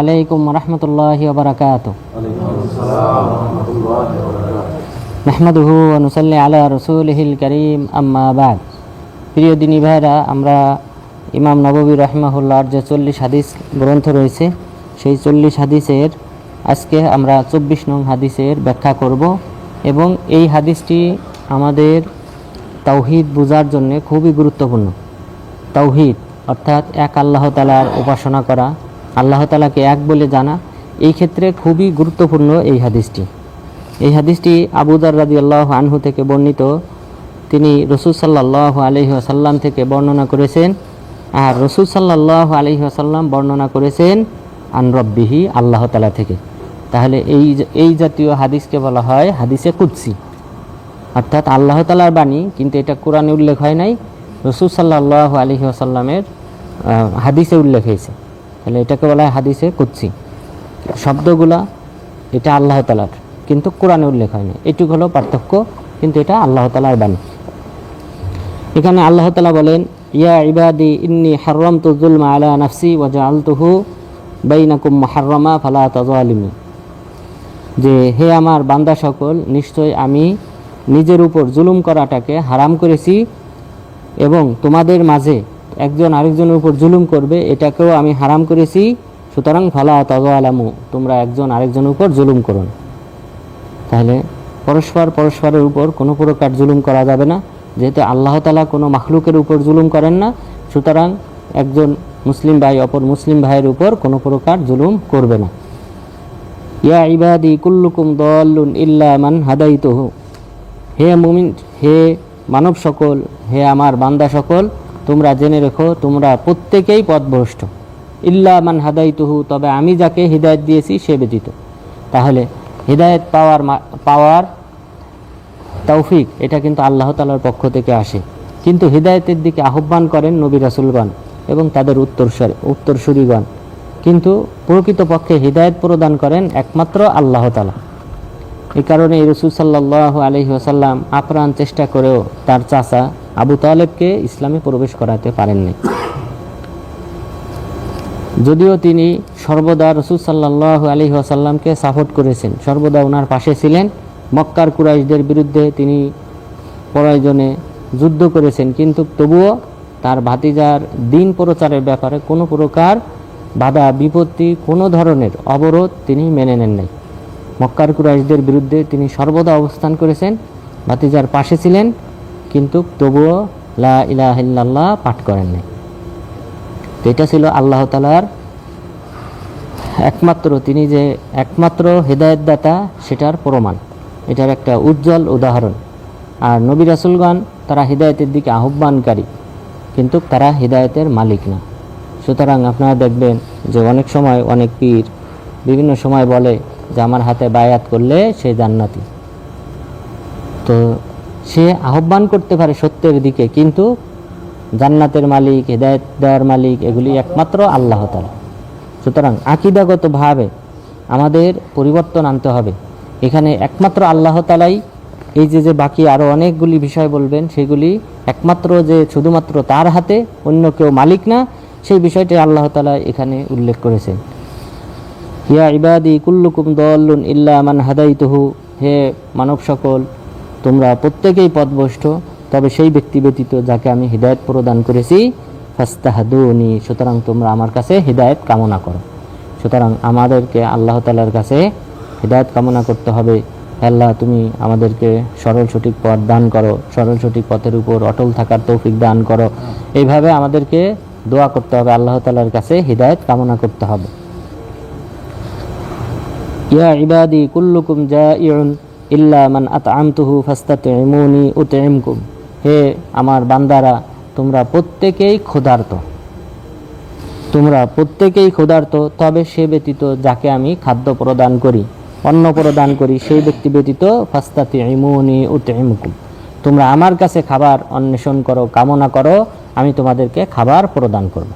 আলাইকুম রহমতুল্লাহি ওবরাকাতুহ নাহমাদুহু ওয়া নুসাল্লি আলা রাসূলিহিল কারীম, আম্মা বাদ। প্রিয় দিনী ভাইরা, আমরা ইমাম নববী রহমাহুল্লাহর যে চল্লিশ হাদিস গ্রন্থ রয়েছে, সেই চল্লিশ হাদিসের আজকে আমরা চব্বিশ নং হাদিসের ব্যাখ্যা করব এবং এই হাদিসটি আমাদের তাওহিদ বোঝার জন্য খুবই গুরুত্বপূর্ণ। তাওহিদ অর্থাৎ এক আল্লাহ তালার উপাসনা করা আল্লাহ তালাকে এক বলে জানা, এই ক্ষেত্রে খুবই গুরুত্বপূর্ণ এই হাদিসটি। এই হাদিসটি আবুদার রাদি আল্লাহ আনহু থেকে বর্ণিত। তিনি রসুল সাল্লাহ আলহি আসাল্লাম থেকে বর্ণনা করেছেন, আর রসুল সাল্লাহ আলহি আসাল্লাম বর্ণনা করেছেন, আন রব্বিহি, আল্লাহ তালা থেকে। তাহলে এই এই জাতীয় হাদিসকে বলা হয় হাদিসে কুৎসি অর্থাৎ আল্লাহ তালার বাণী, কিন্তু এটা কোরআনে উল্লেখ হয় নাই, রসুল সাল্লাহ আলহি আসাল্লামের হাদিসে উল্লেখ হয়েছে। তাহলে এটাকে বলা হয় হাদিসে কুৎসি শব্দগুলা এটা আল্লাহ তালার কিন্তু কোরআনে উল্লেখ হয়নি। এটুকু হলো পার্থক্য, কিন্তু এটা আল্লাহ তালার বাণী। এখানে আল্লাহ তালা বলেন, ইয়া ইবাদি, ইন্নি হাররম তুজুলমা আলা নাফসি ওয়াজা আলতুহু বাইনাকুম হাররমা ফালা তাজলিমি যে, হে আমার বান্দা সকল, নিশ্চয় আমি নিজের উপর জুলুম করাটাকে হারাম করেছি এবং তোমাদের মাঝে একজন আরেকজনের উপর জুলুম করবে, এটাকেও আমি হারাম করেছি, সুতরাং ফালা তাজ আলামু তোমরা একজন আরেকজনের উপর জুলুম করুন তাহলে পরস্পর পরস্পরের উপর কোনো প্রকার জুলুম করা যাবে না, যেহেতু আল্লাহ তালা কোনো মাখলুকের উপর জুলুম করেন না, সুতরাং একজন মুসলিম ভাই, অপর মুসলিম ভাইয়ের উপর কোনো প্রকার জুলুম করবে না। ইয়া ইবাদি কুল্লুকুম দল্লুন ইল্লা মান হাদাইতহু। হে মুমিন, হে মানব সকল, হে আমার বান্দা সকল তোমরা জেনে রেখো, তোমরা প্রত্যেকেই পথভ্রষ্ট। ইল্লা মান হাদাইতুহু, তবে আমি যাকে হৃদায়ত দিয়েছি, সে ব্যতীত। তাহলে হৃদায়ত পাওয়ার পাওয়ার তৌফিক, এটা কিন্তু আল্লাহ তালার পক্ষ থেকে আসে। কিন্তু হৃদায়তের দিকে আহ্বান করেন নবী রাসুলগণ এবং তাদের উত্তরস্বর উত্তরসূরিগণ। কিন্তু প্রকৃতপক্ষে হৃদায়ত প্রদান করেন একমাত্র আল্লাহ তালা এই কারণে রসুল সাল্লাহ আলহি আসাল্লাম আপ্রাণ চেষ্টা করেও তার চাচা আবু তালেবকে ইসলামে প্রবেশ করাতে পারেননি। যদিও তিনি সর্বদা রসুল সাল্লাহ আলহি আসাল্লামকে সাপোর্ট করেছেন, সর্বদা ওনার পাশে ছিলেন। মক্কার কুরাইশদের বিরুদ্ধে তিনি প্রয়োজনে যুদ্ধ করেছেন, কিন্তু তবুও তার ভাতিজার দিন প্রচারের ব্যাপারে কোনো প্রকার বাধা, বিপত্তি কোনো ধরনের অবরোধ তিনি মেনে নেন নাই মক্কার কুরাইশদের বিরুদ্ধে তিনি সর্বদা অবস্থান করেছেন, ভাতিজার পাশে ছিলেন। কিন্তু তবুও লা পাঠ করেন নাই। তো এটা ছিল আল্লাহ তালার একমাত্র, তিনি যে একমাত্র হেদায়তদাতা, সেটার প্রমাণ। এটার একটা উজ্জ্বল উদাহরণ। আর নবী রাসুলগণ, তারা হৃদায়তের দিকে আহ্বানকারী, কিন্তু তারা হৃদায়তের মালিক না। সুতরাং আপনারা দেখবেন যে অনেক সময় অনেক পীর বিভিন্ন সময় বলে যে, আমার হাতে বায়াত করলে সে জান্নাতি। তো সে আহ্বান করতে পারে সত্যের দিকে, কিন্তু জান্নাতের মালিক, হৃদায়ত দেওয়ার মালিক এগুলি একমাত্র আল্লাহ তালা সুতরাং আকিদাগতভাবে আমাদের পরিবর্তন আনতে হবে। এখানে একমাত্র আল্লাহ তালাই এই যে যে বাকি আরও অনেকগুলি বিষয় বলবেন, সেগুলি একমাত্র যে শুধুমাত্র তার হাতে, অন্য কেউ মালিক না, সেই বিষয়টি আল্লাহ তালা এখানে উল্লেখ করেছেন। ইয়া ইবাদি কুল্লুকুম দল্লুন ইল্লা মান হাদাইতহু, হে মানব সকল তোমরা প্রত্যেকেই পথভ্রষ্ট, তবে সেই ব্যক্তি ব্যতীত যাকে আমি হৃদায়ত প্রদান করেছি, ফাস্তাহাদুনি, সুতরাং তোমরা আমার কাছে হৃদায়ত কামনা করো। সুতরাং আমাদেরকে আল্লাহ তালার কাছে হৃদায়ত কামনা করতে হবে। আল্লাহ, তুমি আমাদেরকে সরল সঠিক পথ দান করো, সরল সঠিক পথের উপর অটল থাকার তৌফিক দান করো। এইভাবে আমাদেরকে দোয়া করতে হবে, আল্লাহ তালার কাছে হৃদায়ত কামনা করতে হবে। ইয়া ইবাদি কুল্লুকুম জাইউন ইল্লা মান আতআমতুহু ফাস্তাতইমুনি উতইমকুম। হে আমার বান্দারা, তোমরা প্রত্যেকেই ক্ষুধার্ত। তোমরা প্রত্যেকেই ক্ষুধার্ত, তবে সে ব্যতীত যাকে আমি খাদ্য প্রদান করি, অন্ন প্রদান করি, সেই ব্যক্তি ব্যতীত ফাস্তাতি ইমুনি উতইমকুম। তোমরা আমার কাছে খাবার অন্বেষণ করো, কামনা করো, আমি তোমাদেরকে খাবার প্রদান করব।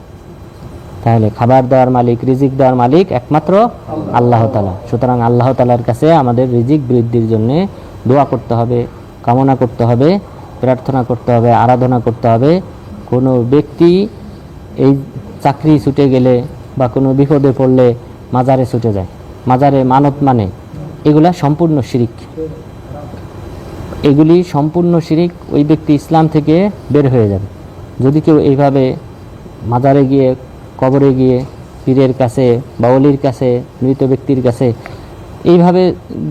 তাহলে খাবার দেওয়ার মালিক, রিজিক দেওয়ার মালিক একমাত্র আল্লাহ তালা। সুতরাং আল্লাহ তালার কাছে আমাদের রিজিক বৃদ্ধির জন্য দোয়া করতে হবে, কামনা করতে হবে, প্রার্থনা করতে হবে, আরাধনা করতে হবে। কোনো ব্যক্তি এই চাকরি ছুটে গেলে বা কোনো বিপদে পড়লে মাজারে ছুটে যায়। মাজারে মানত মানে এগুলা সম্পূর্ণ শিরিক। এগুলি সম্পূর্ণ শিরিক ওই ব্যক্তি ইসলাম থেকে বের হয়ে যাবে। যদি কেউ এইভাবে মাজারে গিয়ে কবরে গিয়ে পীরের কাছে, বাউলির কাছে, মৃত ব্যক্তির কাছে এইভাবে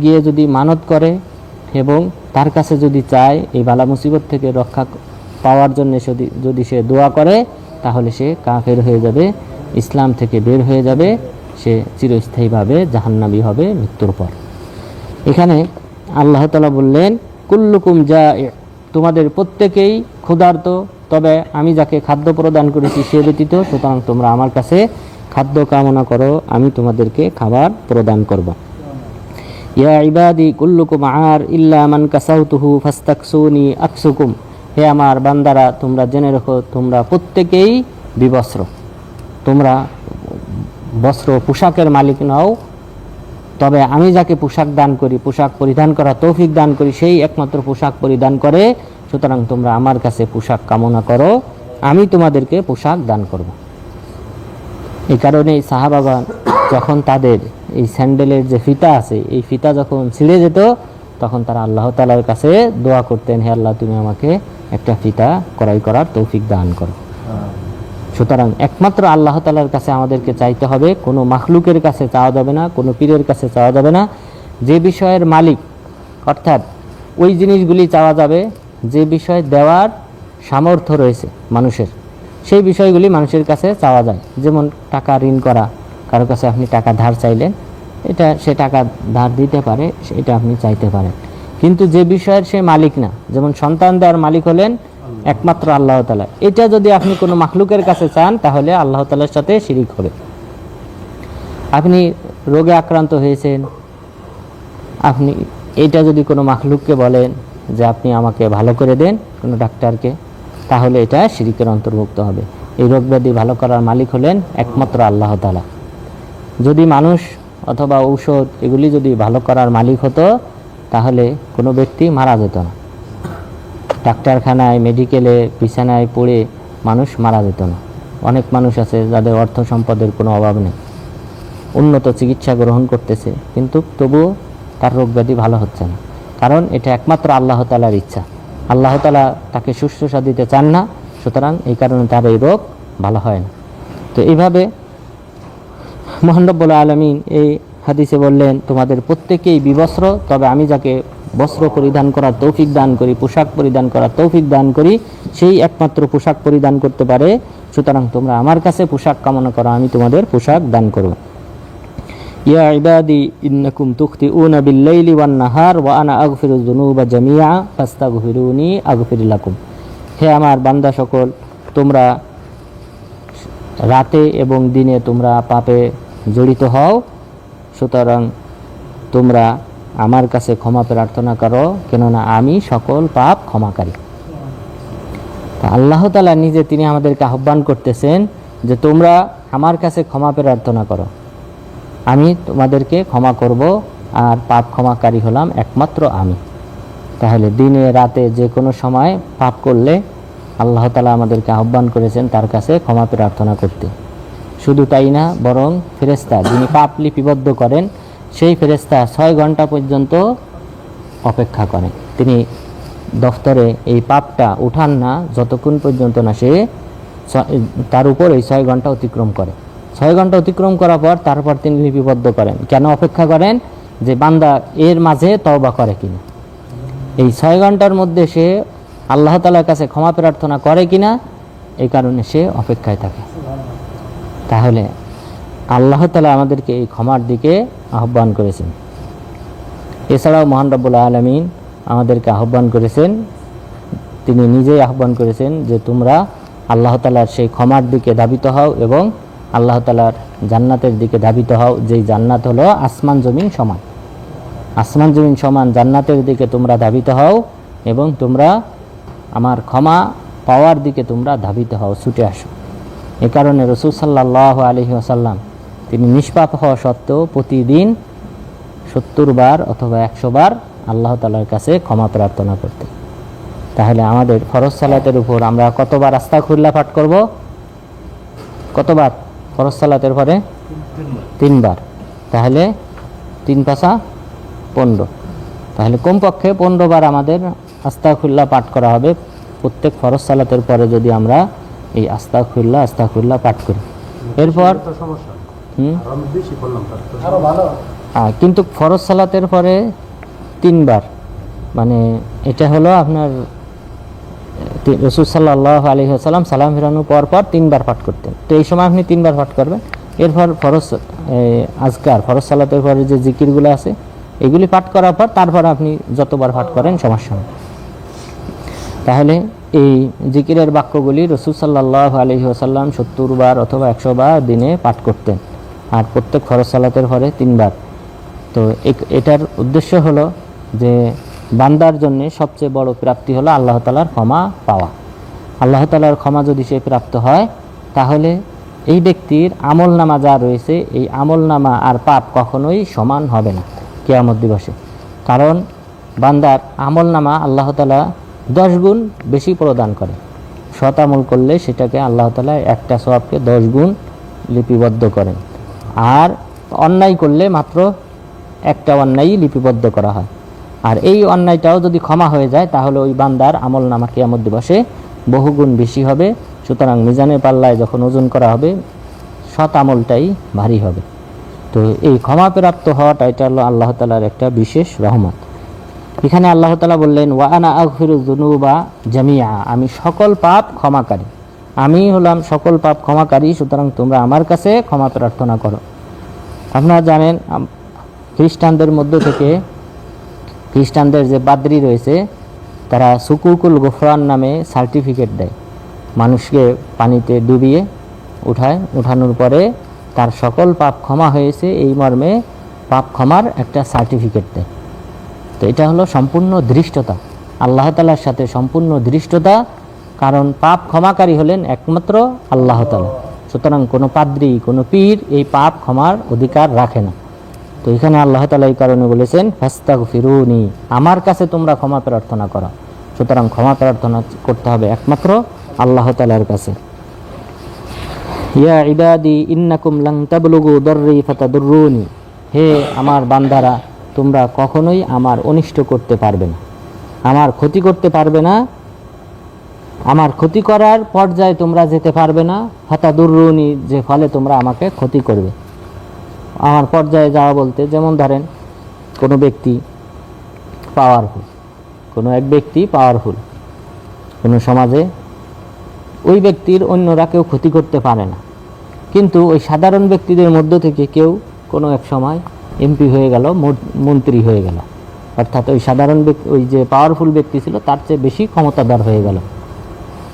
গিয়ে যদি মানত করে এবং তার কাছে যদি চায় এই বালা মুসিবত থেকে রক্ষা পাওয়ার জন্য যদি সে দোয়া করে, তাহলে সে কাফের হয়ে যাবে, ইসলাম থেকে বের হয়ে যাবে, সে চিরস্থায়ীভাবে জাহান্নাবী হবে মৃত্যুর পর। এখানে আল্লাহ তালা বললেন, কুল্লুকুম যা তোমাদের প্রত্যেকেই ক্ষুধার্ত তবে আমি যাকে খাদ্য প্রদান করেছি সে ব্যতীত, সুতরাং তোমরা আমার কাছে খাদ্য কামনা করো, আমি তোমাদেরকে খাবার প্রদান করব। ইয়া ইবাদি, কুল্লুকুম আর ইল্লা মান কাসাউতুহু ফাস্তাকসুনি আকসুকুম। হে আমার বান্দারা, তোমরা জেনে রাখো, তোমরা প্রত্যেকেই বিবস্ত্র। তোমরা বস্ত্র, পোশাকের মালিক নও। তবে আমি যাকে পোশাক দান করি, পোশাক পরিধান করা তৌফিক দান করি, সেই একমাত্র পোশাক পরিধান করে সুতরাং তোমরা আমার কাছে পোশাক কামনা করো, আমি তোমাদেরকে পোশাক দান করব। এই কারণে সাহাবাগান যখন তাদের এই স্যান্ডেলের যে ফিতা আছে, এই ফিতা যখন ছিঁড়ে যেত, তখন তারা আল্লাহ তালার কাছে দোয়া করতেন, হে আল্লাহ, তুমি আমাকে একটা ফিতা ক্রয় করার তৌফিক দান করো। সুতরাং একমাত্র আল্লাহ তালার কাছে আমাদেরকে চাইতে হবে, কোনো মাখলুকের কাছে চাওয়া যাবে না, কোনো পীরের কাছে চাওয়া যাবে না। যে বিষয়ের মালিক, অর্থাৎ ওই জিনিসগুলি চাওয়া যাবে যে বিষয় দেওয়ার সামর্থ্য রয়েছে মানুষের, সেই বিষয়গুলি মানুষের কাছে চাওয়া যায়। যেমন টাকা ঋণ করা, কারও কাছে আপনি টাকা ধার চাইলেন, এটা সে টাকা ধার দিতে পারে, এটা আপনি চাইতে পারেন। কিন্তু যে বিষয়ের সে মালিক না, যেমন সন্তান দেওয়ার মালিক হলেন একমাত্র আল্লাহ তালা। এটা যদি আপনি কোনো মাখলুকের কাছে চান, তাহলে আল্লাহ তালার সাথে শিরিক হবে। আপনি রোগে আক্রান্ত হয়েছেন, আপনি, এটা যদি কোনো মাখলুককে বলেন যে আপনি আমাকে ভালো করে দেন কোনো ডাক্তারকে, তাহলে এটা শিরিকের অন্তর্ভুক্ত হবে। এই রোগ ব্যাধি ভালো করার মালিক হলেন একমাত্র আল্লাহ তালা যদি মানুষ অথবা ঔষধ এগুলি যদি ভালো করার মালিক হতো, তাহলে কোনো ব্যক্তি মারা যেত না। ডাক্তারখানায়, মেডিকেলে, বিছানায় পড়ে মানুষ মারা যেত না। অনেক মানুষ আছে যাদের অর্থ সম্পদের কোনো অভাব নেই। উন্নত চিকিৎসা গ্রহণ করতেছে, কিন্তু তবুও তার রোগ ব্যাধি ভালো হচ্ছে না। কারণ এটা একমাত্র আল্লাহ তালার ইচ্ছা। আল্লাহ তালা তাকে শুশ্রূষা দিতে চান না, সুতরাং এই কারণে তার এই রোগ ভালো হয় না। তো এইভাবে মোহানরব্বুল আলমিন এই হাদিসে বললেন, তোমাদের প্রত্যেকেই বিবস্ত্র, তবে আমি যাকে বস্ত্র পরিধান করার তৌফিক দান করি, পোশাক পরিধান করার তৌফিক দান করি, সেই একমাত্র পোশাক পরিধান করতে পারে। সুতরাং তোমরা আমার কাছে পোশাক কামনা করো, আমি তোমাদের পোশাক দান করব। ইয়া ইবাদি, ইন্নাকুম তুখতিউনা বিল-লাইলি ওয়ান-নাহার ওয়া আনা আগফিরুয যুনুবা জামিআ ফাস্তাগফিরুনি আগফির হে আমার বান্দা সকল, তোমরা রাতে এবং দিনে তোমরা পাপে জড়িত হও, সুতরাং তোমরা আমার কাছে ক্ষমা প্রার্থনা করো, কেননা আমি সকল পাপ ক্ষমাকারী। আল্লাহ তালা নিজে তিনি আমাদেরকে আহ্বান করতেছেন যে তোমরা আমার কাছে ক্ষমা প্রার্থনা করো। আমি তোমাদেরকে ক্ষমা করব আর পাপ ক্ষমাকারী হলাম একমাত্র আমি। তাহলে দিনে, রাতে যে কোনো সময় পাপ করলে আল্লাহ তালা আমাদেরকে আহ্বান করেছেন তার কাছে ক্ষমা প্রার্থনা করতে। শুধু তাই না, বরং ফেরেস্তা যিনি পাপ লিপিবদ্ধ করেন, সেই ফেরেস্তা ছয় ঘণ্টা পর্যন্ত অপেক্ষা করেন। তিনি দফতরে এই পাপটা উঠান না, যতক্ষণ পর্যন্ত না সে তার উপর এই ছয় ঘণ্টা অতিক্রম করে। ছয় ঘণ্টা অতিক্রম করার পর তারপর তিনি লিপিবদ্ধ করেন। কেন অপেক্ষা করেন? যে বান্দা এর মাঝে তওবা করে কিনা। এই ছয় ঘণ্টার মধ্যে সে আল্লাহ তালার কাছে ক্ষমা প্রার্থনা করে কিনা এই কারণে সে অপেক্ষায় থাকে। তাহলে আল্লাহ তালা আমাদেরকে এই ক্ষমার দিকে আহ্বান করেছেন। এছাড়াও মহান রব্বুল আলমিন আমাদেরকে আহ্বান করেছেন, তিনি নিজেই আহ্বান করেছেন যে তোমরা আল্লাহ তালার সেই ক্ষমার দিকে ধাবিত হও এবং আল্লাহ তালার জান্নাতের দিকে ধাবিত হও, যেই জান্নাত হলো আসমান, জমিন, সমান। আসমান, জমিন, সমান জান্নাতের দিকে তোমরা ধাবিত হও এবং তোমরা আমার ক্ষমা পাওয়ার দিকে তোমরা ধাবিত হও, ছুটে আসো। এ কারণে রসুল সাল্লাহ আলহি আসাল্লাম তিনি নিষ্পাপ হওয়া সত্ত্বেও প্রতিদিন সত্তর বার অথবা একশো বার আল্লাহ তালার কাছে ক্ষমা প্রার্থনা করতে তাহলে আমাদের ফরজ সালাতের উপর আমরা কতবার আস্থা খুল্লা পাঠ করব? কতবার? ফরজ সালাতের পরে তিনবার। তাহলে তিন পাশা পনেরো। তাহলে কমপক্ষে পনেরো বার আমাদের আস্তাকুল্লাহ পাঠ করা হবে। প্রত্যেক ফরজ সালাতের পরে যদি আমরা এই আস্তাকুল্লাহ আস্তাকুল্লাহ পাঠ করি। এরপর হ্যাঁ কিন্তু ফরজ সালাতের পরে তিনবার। মানে এটা হলো আপনার রসুল সাল্লাহ আলী সাল্লাম সালাম ফিরানোর পর পর তিনবার পাঠ করতেন। তো এই সময় আপনি তিনবার পাঠ করবেন। এরপর ফরজ আজকার, ফরজ সালাতের পরে যে জিকিরগুলো আছে, এগুলি পাঠ করার পর তারপর আপনি যতবার পাঠ করেন সমস্যা নেই তাহলে এই জিকিরের বাক্যগুলি রসুল সাল্লাহ আলহি আসাল্লাম সত্তর বার অথবা একশো বার দিনে পাঠ করতেন। আর প্রত্যেক ফরজ সালাতের পরে তিনবার। তো এটার উদ্দেশ্য হলো যে বান্দার জন্য সবচেয়ে বড় প্রাপ্তি হলো আল্লাহ তালার ক্ষমা পাওয়া। আল্লাহ তালার ক্ষমা যদি সে প্রাপ্ত হয়, তাহলে এই ব্যক্তির আমল নামা যা রয়েছে, এই আমল নামা আর পাপ কখনোই সমান হবে না কেয়ামত দিবসে। কারণ বান্দার আমল নামা আল্লাহ তালা দশ গুণ বেশি প্রদান করে। সৎ আমল করলে সেটাকে আল্লাহ তালা একটা সবকে দশ গুণ লিপিবদ্ধ করেন। আর অন্যায় করলে মাত্র একটা অন্যায়ই লিপিবদ্ধ করা হয়। আর এই অন্যায়টাও যদি ক্ষমা হয়ে যায়, তাহলে ওই বান্দার আমল নামা কিয়ামত দিবসে বহুগুণ বেশি হবে। সুতরাং মিজানের পাল্লায় যখন ওজন করা হবে, সৎ আমলটাই ভারী হবে। তো এই ক্ষমাপ্রাপ্ত হওয়াটা, এটা হলো আল্লাহ তালার একটা বিশেষ রহমত। এখানে আল্লাহ তালা বললেন ওয়ানা জুনুবা জামিয়া আমি সকল পাপ ক্ষমাকারী। আমি হলাম সকল পাপ ক্ষমাকারী, সুতরাং তোমরা আমার কাছে ক্ষমা প্রার্থনা করো। আপনারা জানেন খ্রিস্টানদের মধ্য থেকে খ্রিস্টানদের যে বাদ্রি রয়েছে, তারা সুকুকুল গোফরান নামে সার্টিফিকেট দেয়। মানুষকে পানিতে ডুবিয়ে উঠায়। উঠানোর পরে তার সকল পাপ ক্ষমা হয়েছে। এই মর্মে পাপ ক্ষমার একটা সার্টিফিকেট দেয়। তো এটা হলো সম্পূর্ণ দৃষ্টতা আল্লাহ তালার সাথে সম্পূর্ণ দৃষ্টতা কারণ পাপ ক্ষমাকারী হলেন একমাত্র আল্লাহ তালা সুতরাং কোনো পাদ্রী, কোনো পীর এই পাপ ক্ষমার অধিকার রাখে না। তো এখানে আল্লাহ তালা এই কারণে বলেছেন ফাস্তাক ফিরুনি আমার কাছে তোমরা ক্ষমা প্রার্থনা করো। সুতরাং ক্ষমা প্রার্থনা করতে হবে একমাত্র আল্লাহ তালার কাছে। ইয়া ইবাদি, ইন্নাকুম লাং তাবলুগু দর্রি ফাতাদুরুনি হে আমার বান্দারা, তোমরা কখনোই আমার অনিষ্ট করতে পারবে না। আমার ক্ষতি করতে পারবে না। আমার ক্ষতি করার পর্যায়ে তোমরা যেতে পারবে না। ফাতাদুরুনি যে ফলে তোমরা আমাকে ক্ষতি করবে। আমার পর্যায়ে যাওয়া বলতে, যেমন ধরেন, কোনো ব্যক্তি পাওয়ারফুল কোনো এক ব্যক্তি পাওয়ারফুল কোনো সমাজে ওই ব্যক্তির অন্যরা কেউ ক্ষতি করতে পারে না। কিন্তু ওই সাধারণ ব্যক্তিদের মধ্য থেকে কেউ কোনো এক সময় এমপি হয়ে গেল মন্ত্রী হয়ে গেল। অর্থাৎ ওই সাধারণ ব্যক্তি ওই যে পাওয়ারফুল ব্যক্তি ছিল, তার চেয়ে বেশি ক্ষমতাদার হয়ে গেল।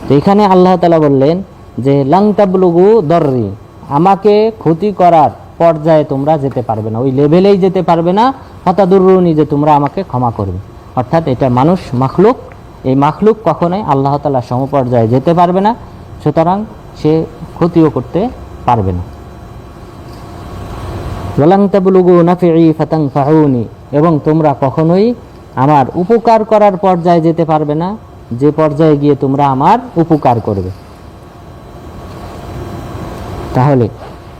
তো এখানে আল্লাহ তালা বললেন যে, লাংতাবলুগু দর্রি, আমাকে ক্ষতি করার পর্যায়ে তোমরা যেতে পারবে না। ওই লেভেলেই যেতে পারবে না। হতাদুরুনি যে তোমরা আমাকে ক্ষমা করবে। অর্থাৎ এটা মানুষ, মাখলুক। এই মাখলুক কখনোই আল্লাহ তালা সমপর্যায়ে যেতে পারবে না। সুতরাং সে ক্ষতিও করতে পারবে না। এবং তোমরা কখনোই আমার উপকার করার পর্যায়ে যেতে পারবে না। যে পর্যায়ে গিয়ে তোমরা আমার উপকার করবে। তাহলে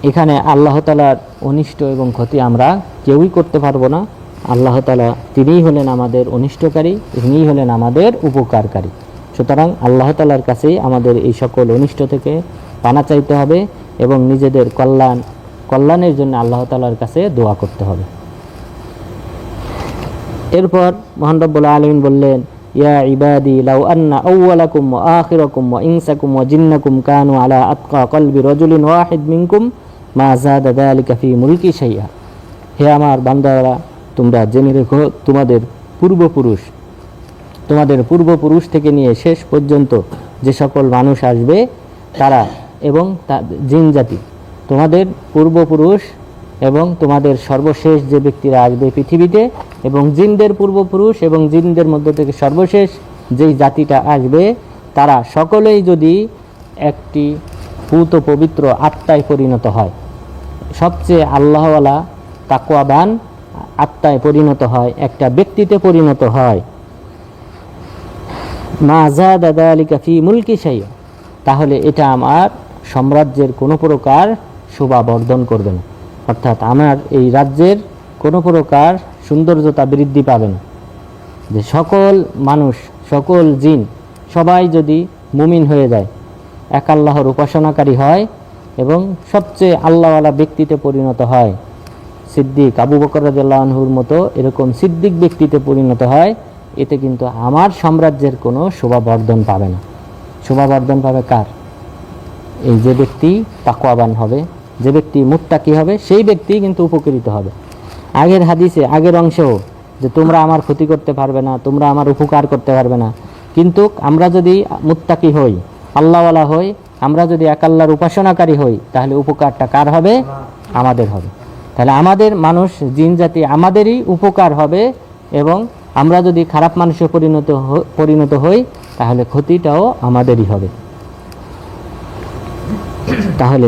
এখানে আল্লাহ তালার অনিষ্ট এবং ক্ষতি আমরা কেউই করতে পারব না। আল্লাহ তালা তিনিই হলেন আমাদের অনিষ্টকারী, তিনিই হলেন আমাদের উপকারকারী। সুতরাং আল্লাহ তালার কাছেই আমাদের এই সকল অনিষ্ট থেকে পানা চাইতে হবে এবং নিজেদের কল্যাণ, কল্যাণের জন্য আল্লাহ তালার কাছে দোয়া করতে হবে। এরপর মহান রব্বুল আলমিন বললেন, ইয়া ইবাদি, লাউ আন্না আউওয়ালাকুম ওয়া আখিরাকুম ইনসাকুম জিন্নাকুম কানু আলা আতকা কলবি রাজুলিন ওয়াহিদ মিনকুম মা যাদা যালিকা ফি মুলকি শাইআ। হে আমার বান্দারা, তোমরা জেনে রেখো, তোমাদের পূর্বপুরুষ তোমাদের পূর্বপুরুষ থেকে নিয়ে শেষ পর্যন্ত যে সকল মানুষ আসবে, তারা এবং তা- জিন জাতি, তোমাদের পূর্বপুরুষ এবং তোমাদের সর্বশেষ যে ব্যক্তিরা আসবে পৃথিবীতে এবং জিনদের পূর্বপুরুষ এবং জিনদের মধ্য থেকে সর্বশেষ যেই জাতিটা আসবে, তারা সকলেই যদি একটি পূত পবিত্র আত্মায় পরিণত হয়। সবচেয়ে আল্লাহওয়ালা তাকওয়াবান আত্মায় পরিণত হয়, একটা ব্যক্তিতে পরিণত হয়। মা জাদা দালিকা ফি মুলকি শাইয়া তাহলে এটা আমার সাম্রাজ্যের কোনো প্রকার শোভা বর্ধন করবে না। অর্থাৎ আমার এই রাজ্যের কোনো প্রকার সৌন্দর্যতা বৃদ্ধি পাবে না। যে সকল মানুষ, সকল জিন, সবাই যদি মুমিন হয়ে যায় এক আল্লাহর উপাসনাকারী হয় এবং সবচেয়ে আল্লাহওয়ালা ব্যক্তিতে পরিণত হয়। সিদ্দিক আবু বকর রাজুর মতো এরকম সিদ্দিক ব্যক্তিতে পরিণত হয়, এতে কিন্তু আমার সাম্রাজ্যের কোনো শোভাবর্ধন পাবে না। শোভাবর্ধন পাবে কার? এই যে ব্যক্তি তাকওয়াবান হবে, যে ব্যক্তি মুত্তাকি হবে, সেই ব্যক্তি কিন্তু উপকৃত হবে। আগের হাদিসে, আগের অংশেও যে তোমরা আমার ক্ষতি করতে পারবে না, তোমরা আমার উপকার করতে পারবে না, কিন্তু আমরা যদি মুত্তাকি হই আল্লাহওয়ালা হই, আমরা যদি এক আল্লাহর উপাসনাকারী হই, তাহলে উপকারটা কার হবে? আমাদের হবে। তাহলে আমাদের মানুষ, জিন জাতি আমাদেরই উপকার হবে এবং আমরা যদি খারাপ মানুষে পরিণত পরিণত হই, তাহলে ক্ষতিটাও আমাদেরই হবে। তাহলে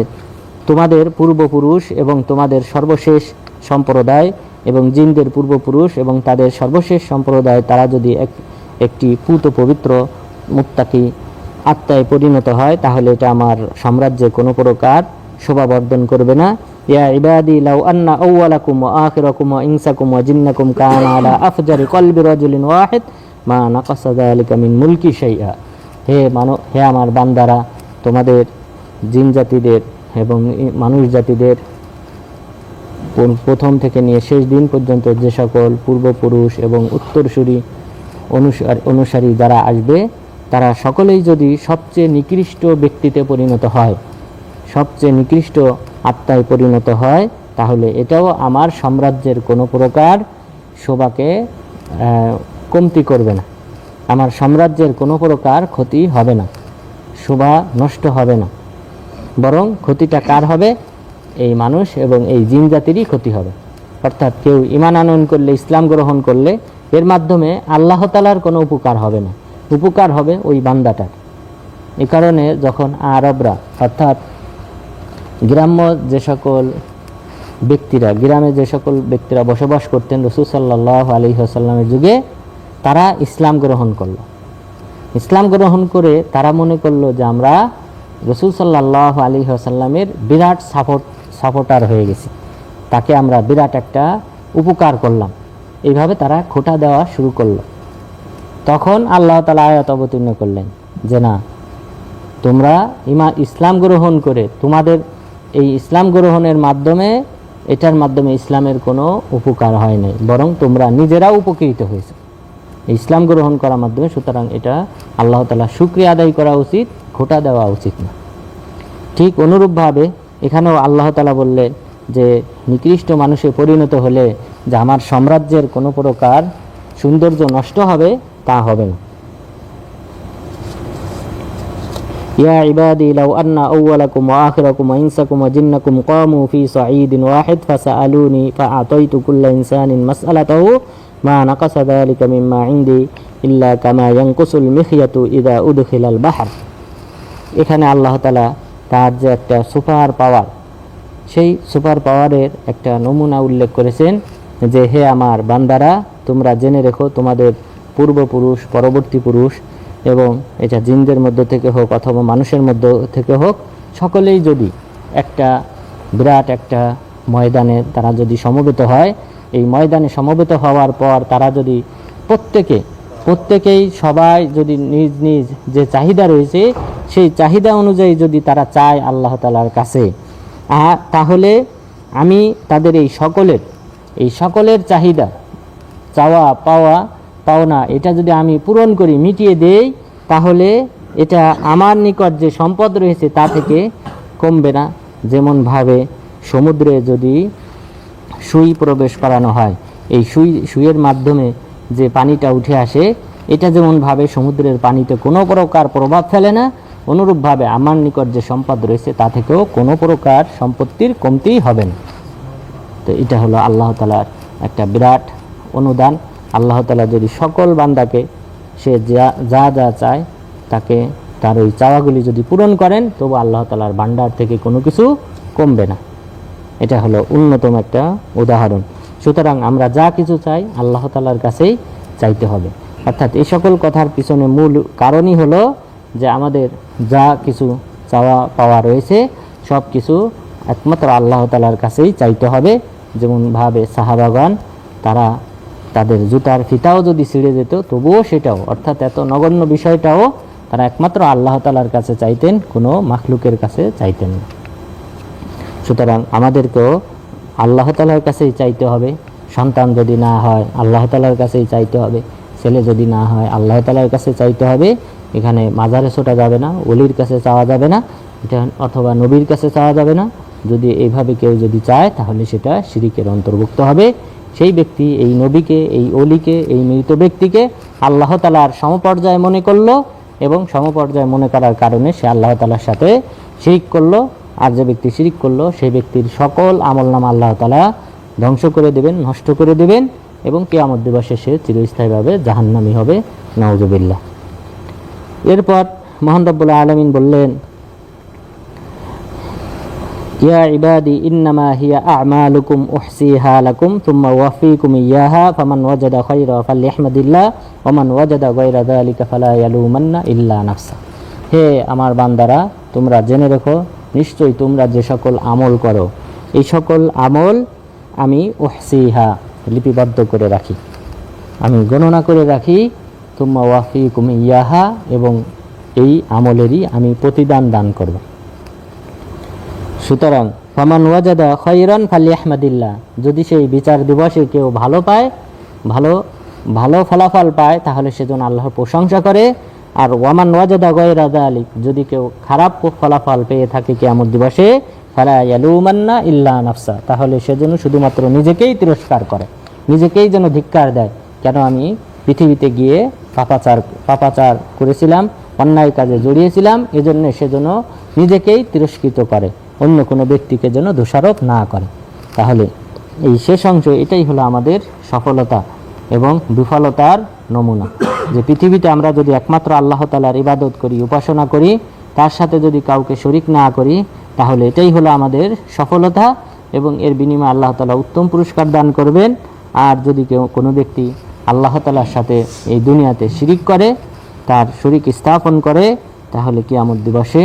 তোমাদের পূর্বপুরুষ এবং তোমাদের সর্বশেষ সম্প্রদায় এবং জিনদের পূর্বপুরুষ এবং তাদের সর্বশেষ সম্প্রদায়, তারা যদি এক, একটি পুত পবিত্র মুক্তাকি আত্মায় পরিণত হয়, তাহলে এটা আমার সাম্রাজ্যে কোনো প্রকার শোভাবর্ধন করবে না। ইয়া ইবাদি, লাউ আন্না আউওয়ালাকুম ওয়া আখিরাকুম ওয়া ইনসাকুম ওয়া জিন্নাকুম কানা আলা আফজারি কলবি রাজুলিন ওয়াহিদ, মা নাকাসা যালিকা মিন মুলকি শাইআ। হে মানব হে আমার বান্দারা, তোমাদের জিন জাতিদের এবং মানুষ জাতিদের প্রথম থেকে নিয়ে শেষ দিন পর্যন্ত যে সকল পূর্বপুরুষ এবং উত্তরসূরি অনুসার অনুসারী যারা আসবে তারা সকলেই যদি সবচেয়ে নিকৃষ্ট ব্যক্তিতে পরিণত হয়, সবচেয়ে নিকৃষ্ট আত্মায় পরিণত হয়, তাহলে এটাও আমার সাম্রাজ্যের কোনো প্রকার শোভাকে কমতি করবে না। আমার সাম্রাজ্যের কোনো প্রকার ক্ষতি হবে না, শোভা নষ্ট হবে না। বরং ক্ষতিটা কার হবে? এই মানুষ এবং এই জিন জাতিরই ক্ষতি হবে। অর্থাৎ কেউ ইমান আনয়ন করলে, ইসলাম গ্রহণ করলে, এর মাধ্যমে আল্লাহ তালার কোনো উপকার হবে না। উপকার হবে ওই বান্দাটার। এ কারণে যখন আরবরা, অর্থাৎ গ্রাম্য যে সকল ব্যক্তিরা, গ্রামে যে সকল ব্যক্তিরা বসবাস করতেন রসুল সাল্লাহ আলী আসাল্লামের যুগে, তারা ইসলাম গ্রহণ করল। ইসলাম গ্রহণ করে তারা মনে করল যে আমরা রসুল সাল্লাহ আলী আসাল্লামের বিরাট সাপোর্ট, সাপোর্টার হয়ে গেছি। তাকে আমরা বিরাট একটা উপকার করলাম। এইভাবে তারা খোটা দেওয়া শুরু করল। তখন আল্লাহ তালা আয়াত অবতীর্ণ করলেন যে না, তোমরা ইমা, ইসলাম গ্রহণ করে তোমাদের এই ইসলাম গ্রহণের মাধ্যমে, এটার মাধ্যমে ইসলামের কোনো উপকার হয় নাই, বরং তোমরা নিজেরাও উপকৃত হয়েছে। ইসলাম গ্রহণ করার মাধ্যমে সুতরাং এটা আল্লাহ তালা শুক্রিয়া আদায় করা উচিত, খোটা দেওয়া উচিত না। ঠিক অনুরূপভাবে এখানেও আল্লাহ তালা বললেন যে, নিকৃষ্ট মানুষে পরিণত হলে যে আমার সাম্রাজ্যের কোনো প্রকার সৌন্দর্য নষ্ট হবে তা হবে না। ইয়া ইবাদি, লাউ আন্না আউওয়ালাকুম ওয়া আখিরাকুম ওয়া ইনসাকুম ওয়া জিন্নাকুম ক্বামু ফি সাঈদিন ওয়াহিদ, ফাসআলুনি ফাআতাইতু কুল্লা ইনসানিন মাসআলাতাহু মা নাকাসা যালিকা মিম্মা ইনদি ইল্লা কামা ইয়ানকুসুল ইদা উদখিলাল বাহর। এখানে আল্লাহ তাআলা তার যে একটা সুপার পাওয়ার, সেই সুপার পাওয়ারের একটা নমুনা উল্লেখ করেছেন যে, হে আমার বান্দারা, তোমরা জেনে রেখো তোমাদের পূর্বপুরুষ, পরবর্তী পুরুষ এবং এটা জিনদের মধ্য থেকে হোক অথবা মানুষের মধ্য থেকে হোক, সকলেই যদি একটা বিরাট একটা ময়দানে তারা যদি সমবেত হয়, এই ময়দানে সমবেত হওয়ার পর তারা যদি প্রত্যেকে, প্রত্যেকেই সবাই যদি নিজ নিজ যে চাহিদা রয়েছে, সেই চাহিদা অনুযায়ী যদি তারা চায় আল্লাহ তালার কাছে তাহলে আমি তাদের এই সকলের এই সকলের চাহিদা চাওয়া পাওয়া পাওনা এটা যদি আমি পূরণ করি, মিটিয়ে দেই, তাহলে এটা আমার নিকট যে সম্পদ রয়েছে, তা থেকে কমবে না। যেমনভাবে সমুদ্রে যদি সুই প্রবেশ করানো হয়, এই সুই, সুইয়ের মাধ্যমে যে পানিটা উঠে আসে, এটা যেমনভাবে সমুদ্রের পানিতে কোনো প্রকার প্রভাব ফেলে না, অনুরূপভাবে আমার নিকট যে সম্পদ রয়েছে, তা থেকেও কোনো প্রকার সম্পত্তির কমতিই হবে না। তো এটা হলো আল্লাহ তালার একটা বিরাট অনুদান। আল্লাহ তালা যদি সকল বান্দাকে সে যা যা যা চায়, তাকে তার ওই চাওয়াগুলি যদি পূরণ করেন, তবু আল্লাহ তালার ভান্ডার থেকে কোনো কিছু কমবে না। এটা হলো অন্যতম একটা উদাহরণ। সুতরাং আমরা যা কিছু চাই, আল্লাহ তালার কাছেই চাইতে হবে। অর্থাৎ এই সকল কথার পিছনে মূল কারণই হলো যে আমাদের যা কিছু চাওয়া পাওয়া রয়েছে, সব কিছু একমাত্র আল্লাহ তালার কাছেই চাইতে হবে। যেমনভাবে সাহাবাগান তারা তাদের জুতার ফিতাও যদি ছিঁড়ে যেত, তবুও সেটাও। অর্থাৎ এত নগণ্য বিষয়টাও তারা একমাত্র আল্লাহ তালার কাছে চাইতেন, কোনো মাখলুকের কাছে চাইতেন না। সুতরাং আমাদেরকেও আল্লাহ তালার কাছেই চাইতে হবে। সন্তান যদি না হয়, আল্লাহ তালার কাছেই চাইতে হবে। ছেলে যদি না হয়, আল্লাহ তালার কাছে চাইতে হবে। এখানে মাজারে ছোটা যাবে না অলির কাছে চাওয়া যাবে না, এটা অথবা নবীর কাছে চাওয়া যাবে না। যদি এইভাবে কেউ যদি চায়, তাহলে সেটা শিরিকের অন্তর্ভুক্ত হবে। সেই ব্যক্তি, এই নবীকে, এই অলিকে, এই মৃত ব্যক্তিকে আল্লাহ তালার সমপর্যায়ে মনে করল এবং সমপর্যায়ে মনে করার কারণে সে আল্লাহ তালার সাথে শিরিক করল। আর যে ব্যক্তি শিরিক করল সেই ব্যক্তির সকল আমল নাম আল্লাহ তালা ধ্বংস করে দেবেন, নষ্ট করে দেবেন এবং কেয়ামত দিবসে সে চিরস্থায়ীভাবে জাহান্নামি হবে। নওজবিল্লা এরপর মোহান আলমিন বললেন ইয়া ইবাদি, ইন্নামা হিয়া আমালুকুম উহসিহা লাকুম তুম্মা ওয়াফিকুম ইয়াহা, ফামান ওয়াজাদা খায়রা ফালিহমাদিল্লাহ ওমান ওয়াজাদা গায়রা যালিকা ফালা ইয়ালুমান্না ইল্লা নাফসা। হে আমার বান্দারা, তোমরা জেনে রেখো, নিশ্চয়ই তোমরা যে সকল আমল করো, এই সকল আমল আমি ওহসিহা লিপিবদ্ধ করে রাখি। আমি গণনা করে রাখি তুম্মা ওয়াফিকুম ইয়াহা, এবং এই আমলেরই আমি প্রতিদান দান করব। সুতরাং, ফামান ওয়াজাদা খৈরন ফালি আহমদিল্লাহ যদি সেই বিচার দিবসে কেউ ভালো পায়, ভালো ভালো ফলাফল পায়, তাহলে সেজন্য আল্লাহর প্রশংসা করে। আর ওয়ামান ওয়াজাদা গয়রাদা আলিক যদি কেউ খারাপ ফলাফল পেয়ে থাকে কেয়ামত দিবসে, ফালা ইয়ালুমান্না ইল্লা নাফসা। তাহলে সেজন্য শুধুমাত্র নিজেকেই তিরস্কার করে, নিজেকেই যেন ধিক্কার দেয়। কেন আমি পৃথিবীতে গিয়ে পাপাচার পাপাচার করেছিলাম, অন্যায় কাজে জড়িয়েছিলাম, এজন্য সেজন্য নিজেকেই তিরস্কৃত করে। অন্য কোনো ব্যক্তিকে যেন দোষারোপ না করে। তাহলে এই শেষ অংশ, এটাই হলো আমাদের সফলতা এবং বিফলতার নমুনা। যে পৃথিবীতে আমরা যদি একমাত্র আল্লাহ তালার ইবাদত করি, উপাসনা করি, তার সাথে যদি কাউকে শরিক না করি, তাহলে এটাই হলো আমাদের সফলতা এবং এর বিনিময়ে আল্লাহ তালা উত্তম পুরস্কার দান করবেন। আর যদি কেউ, কোনো ব্যক্তি আল্লাহ তালার সাথে এই দুনিয়াতে শিরিক করে, তার শরিক স্থাপন করে, তাহলে কিয়ামত দিবসে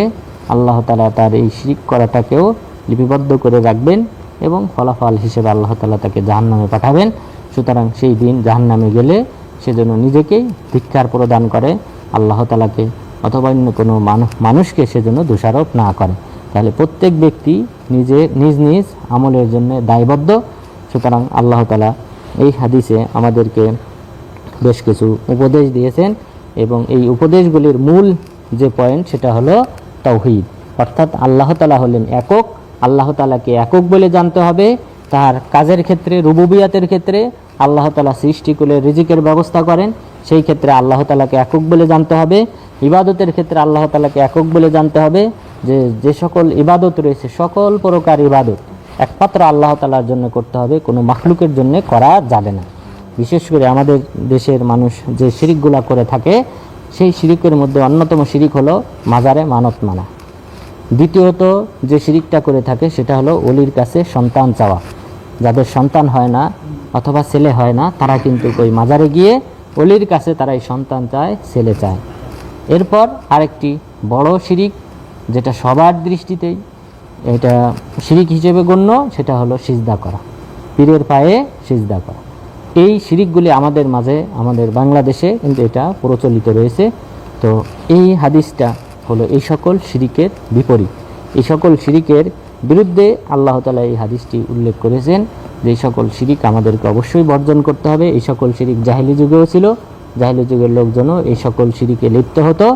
আল্লাহ তালা তার এই শিরিক করাটাকেও লিপিবদ্ধ করে রাখবেন এবং ফলাফল হিসেবে আল্লাহ তালা তাকে জাহান্নামে পাঠাবেন। সুতরাং সেই দিন জাহান্নামে গেলে সেজন্য নিজেকেই ধিক্ষার প্রদান করে, আল্লাহ তালাকে অথবা অন্য কোনো মানুষ, মানুষকে সেজন্য দোষারোপ না করে। তাহলে প্রত্যেক ব্যক্তি নিজে নিজ নিজ আমলের জন্য দায়বদ্ধ। সুতরাং আল্লাহ তালা এই হাদিসে আমাদেরকে বেশ কিছু উপদেশ দিয়েছেন এবং এই উপদেশগুলির মূল যে পয়েন্ট সেটা হলো তৌহিদ অর্থাৎ আল্লাহ তালা হলেন একক। আল্লাহ তালাকে একক বলে জানতে হবে। তার কাজের ক্ষেত্রে, রুবুবিয়াতের ক্ষেত্রে আল্লাহ তালা সৃষ্টি করে রিজিকের ব্যবস্থা করেন। সেই ক্ষেত্রে আল্লাহ তালাকে একক বলে জানতে হবে। ইবাদতের ক্ষেত্রে আল্লাহ তালাকে একক বলে জানতে হবে যে যে সকল ইবাদত রয়েছে, সকল প্রকার ইবাদত একমাত্র আল্লাহ তালার জন্য করতে হবে। কোনো মাখলুকের জন্য করা যাবে না। বিশেষ করে আমাদের দেশের মানুষ যে শিরিকগুলা করে থাকে সেই শিরিকের মধ্যে অন্যতম শিরিক হলো মাজারে মানত মানা। দ্বিতীয়ত যে শিরিকটা করে থাকে, সেটা হলো অলির কাছে সন্তান চাওয়া। যাদের সন্তান হয় না অথবা ছেলে হয় না, তারা কিন্তু ওই মাজারে গিয়ে অলির কাছে তারা এই সন্তান চায়, ছেলে চায়। এরপর আরেকটি বড় শিরিক, যেটা সবার দৃষ্টিতেই এটা শিরিক হিসেবে গণ্য, সেটা হলো সিজদা করা। পীরের পায়ে সিজদা করা। এই শিরিকগুলি আমাদের মাঝে, আমাদের বাংলাদেশে কিন্তু এটা প্রচলিত রয়েছে। তো এই হাদিসটা হলো এই সকল শিরিকের বিপরীত। এই সকল শিরিকের বিরুদ্ধে আল্লাহ তালা এই হাদিসটি উল্লেখ করেছেন যে এই সকল শিরিক আমাদেরকে অবশ্যই বর্জন করতে হবে। এই সকল শিরিক জাহিলি যুগেও ছিল, জাহিলি যুগের লোকজনও এই সকল শিরিকে লিপ্ত হতো।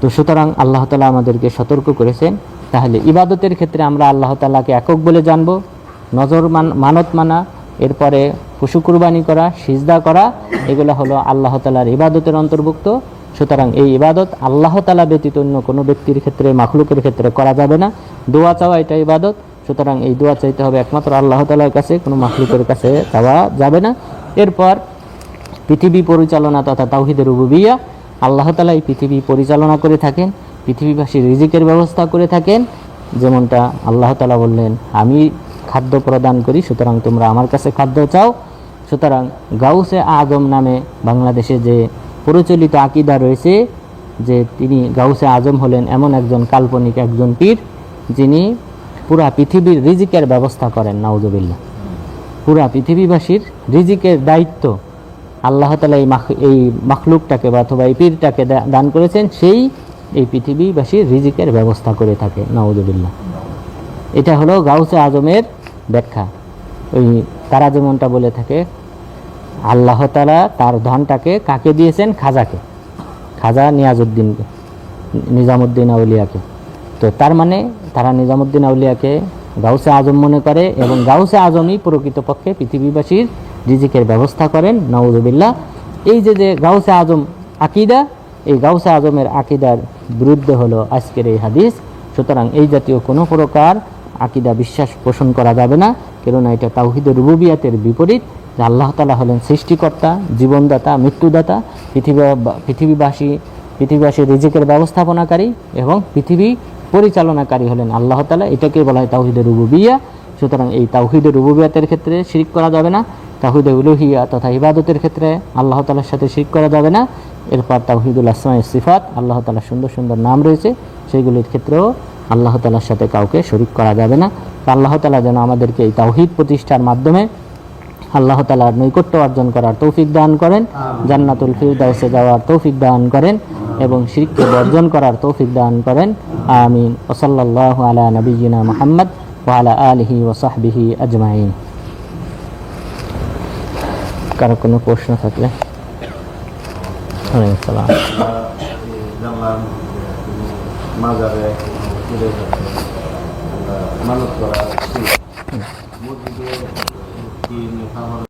তো সুতরাং আল্লাহ তালা আমাদেরকে সতর্ক করেছেন। তাহলে ইবাদতের ক্ষেত্রে আমরা আল্লাহ তালাকে একক বলে জানব। নজর মান, মানত মানা এরপরে পশু কুরবানি করা, সিজদা করা, এগুলো হলো আল্লাহ তালার ইবাদতের অন্তর্ভুক্ত। সুতরাং এই ইবাদত আল্লাহ তালা ব্যতীত অন্য কোনো ব্যক্তির ক্ষেত্রে, মাখলুকের ক্ষেত্রে করা যাবে না। দোয়া চাওয়া এটা ইবাদত। সুতরাং এই দোয়া চাইতে হবে একমাত্র আল্লাহ তালার কাছে, কোনো মাখলুকের কাছে চাওয়া যাবে না। এরপর পৃথিবী পরিচালনা তথা তাওহিদের রুবুবিয়া। আল্লাহ তালা এই পৃথিবী পরিচালনা করে থাকেন, পৃথিবীবাসী রিজিকের ব্যবস্থা করে থাকেন। যেমনটা আল্লাহ তালা বললেন, আমি খাদ্য প্রদান করি, সুতরাং তোমরা আমার কাছে খাদ্য চাও। সুতরাং গাউসে আজম নামে বাংলাদেশে যে প্রচলিত আকিদা রয়েছে, যে তিনি গাউসে আজম হলেন এমন একজন কাল্পনিক একজন পীর, যিনি পুরা পৃথিবীর রিজিকের ব্যবস্থা করেন, নাউজুবিল্লাহ। পুরা পৃথিবীবাসীর রিজিকের দায়িত্ব আল্লাহ তালা এই মাখ এই মাখলুকটাকে বা অথবা এই পীরটাকে দান করেছেন, সেই এই পৃথিবীবাসীর রিজিকের ব্যবস্থা করে থাকে, নাউজুবিল্লাহ। এটা হলো গাউসে আজমের ব্যাখ্যা। ওই তারা যেমনটা বলে থাকে, আল্লাহ তালা তার ধনটাকে কাকে দিয়েছেন? খাজাকে। খাজা নিয়াজউদ্দিনকে নিজামুদ্দিন আউলিয়াকে। তো তার মানে তারা নিজামুদ্দিন আউলিয়াকে গাউসে আজম মনে করে এবং গাউসে আজমই প্রকৃতপক্ষে পৃথিবীবাসীর রিজিকের ব্যবস্থা করেন। নওয়াজবিল্লা এই যে যে গাউসে আজম আকিদা, এই গাউসে আজমের আকিদার বিরুদ্ধে হলো আজকের এই হাদিস। সুতরাং এই জাতীয় কোনো প্রকার আকিদা বিশ্বাস পোষণ করা যাবে না, কেননা এটা তাওহিদের রুবুবিয়াতের বিপরীত, যে আল্লাহ তালা হলেন সৃষ্টিকর্তা, জীবনদাতা, মৃত্যুদাতা, পৃথিবী, পৃথিবীবাসী পৃথিবীবাসীর রিজিকের ব্যবস্থাপনাকারী এবং পৃথিবী পরিচালনাকারী হলেন আল্লাহ তালা এটাকে বলা হয় তাওহিদের রুবুবিয়া। সুতরাং এই তাওহিদের রুবুবিয়াতের ক্ষেত্রে শিরিক করা যাবে না তাহিদে উলুহিয়া তথা ইবাদতের ক্ষেত্রে আল্লাহ তালার সাথে শিরিক করা যাবে না। এরপর তাহিদুল আসমাই সিফাত, আল্লাহ তালার সুন্দর সুন্দর নাম রয়েছে, সেইগুলির ক্ষেত্রেও আল্লাহ তালার সাথে কাউকে শরিক করা যাবে না। তো আল্লাহ তালা যেন আমাদেরকে এই তাওহিদ প্রতিষ্ঠার মাধ্যমে আল্লাহ তালার নৈকট্য অর্জন করার তৌফিক দান করেন জান্নাতুল ফিরদাউসে যাওয়ার তৌফিক দান করেন এবং শিরককে বর্জন করার তৌফিক দান করেন। আমিন। ওসল্লাহ আলা নবীনা মোহাম্মদ ওয়ালা আলহি ওসাহবিহি আজমাইন। কারও কোনো প্রশ্ন থাকলে? ওয়ালাইকুম আসসালাম মাজারে মানত করা মসজিদে